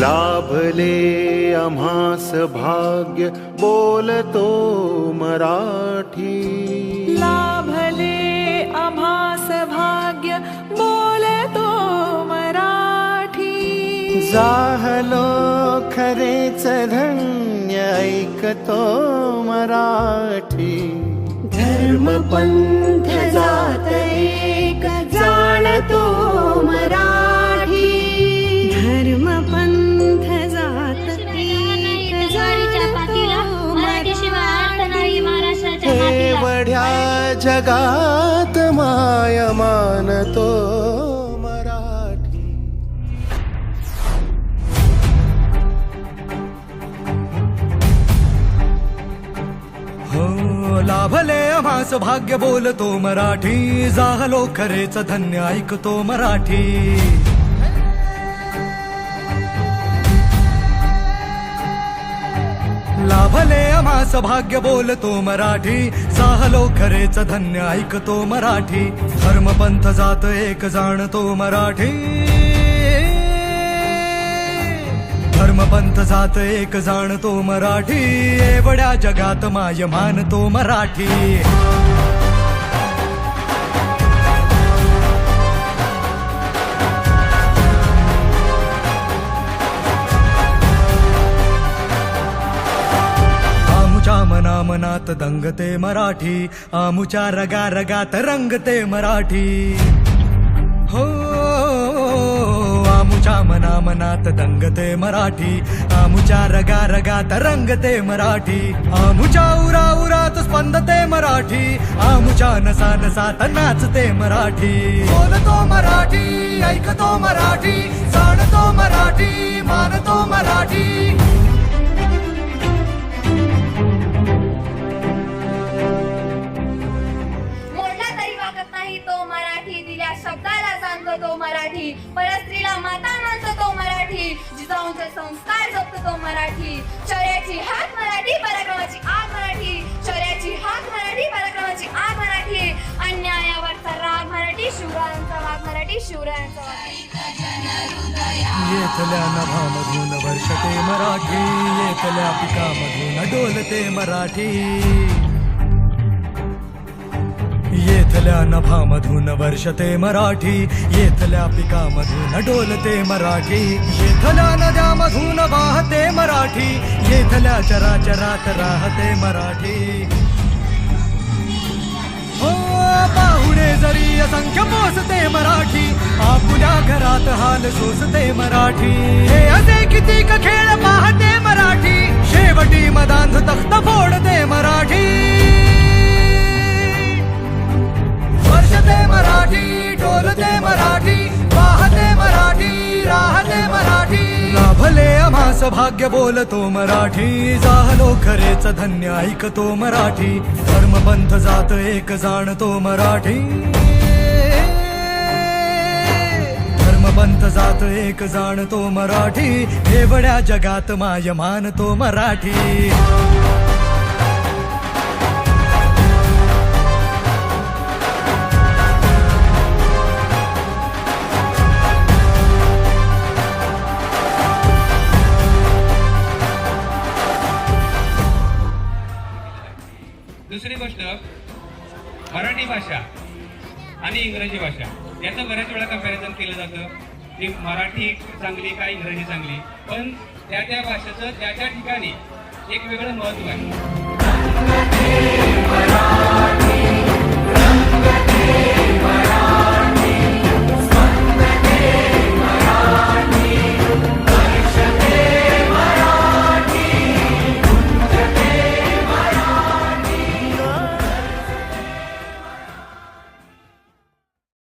लाभले आम्हास भाग्य बोलतो मराठी। लाभले आम्हास भाग्य बोलतो मराठी। जाहलो खरेच धन्य ऐकतो मराठी। धर्म पंथ जात जगात माय मानतो मराठी. हो लाभले आम्हास भाग्य बोलतो मराठी. जाहलो खरेच धन्य ऐकतो मराठी. लाभले भाग्य बोलतो मराठी. साहलो खरेच धन्य ऐकतो मराठी. धर्मपंथ जात एक जाणतो मराठी. धर्मपंथ जात एक जाणतो मराठी. एवढ्या जगात माय मानतो मराठी. मनात दंगते मराठी. आमुच्या रगा रगात रंगते मराठी. हो आमुच्या मना मनात दंगते मराठी. आमुच्या रगा रगात रंगते मराठी. आमुच्या उरा उरात स्पंदते मराठी. आमुच्या नसा नसात नाचते मराठी. बोलतो मराठी ऐकतो मराठी जाणतो मराठी मानतो मराठी. मराठी. परस्त्रीला माता मानतो तो मराठी. जिजाऊंचे संस्कार जपतो तो मराठी. चर्याची हात मराठी पराक्रमाची आग मराठी. चर्याची हात मराठी पराक्रमाची आग मराठी. अन्यायावरचा राग मराठी शिवरायांचा वाघ मराठी शिवरायांचा वाघ येथल्या नभामधून वर्षते मराठी येथल्या पिकामधून डोलते मराठी. येथल्या नभामधून वर्षते मराठी येथल्या पिकामधून डोलते मराठी. येथल्या नद्यामधून वाहते मराठी येथल्या चराचरात राहते मराठी. हो पाहुणे जरी असंख्य पोसते मराठी आपुल्या घरात हाल सोसते मराठी. हे असे किती खेळ पाहते मराठी शेवटी मदांध तख्त फोडते मराठी. भाग्य बोलतो मराठी. जाहलो खरेच धन्य ऐकतो मराठी. धर्मपंथ जात एक जाणतो मराठी. धर्मपंथ जात एक जाणतो मराठी. एवढ्या जगात माय मानतो मराठी. दुसरी गोष्ट मराठी भाषा आणि इंग्रजी भाषा याचं बऱ्याच वेळा कंपॅरिझन केलं जातं. की मराठी चांगली का इंग्रजी चांगली पण त्या त्या भाषेचं त्या त्या ठिकाणी एक वेगळं महत्त्व आहे.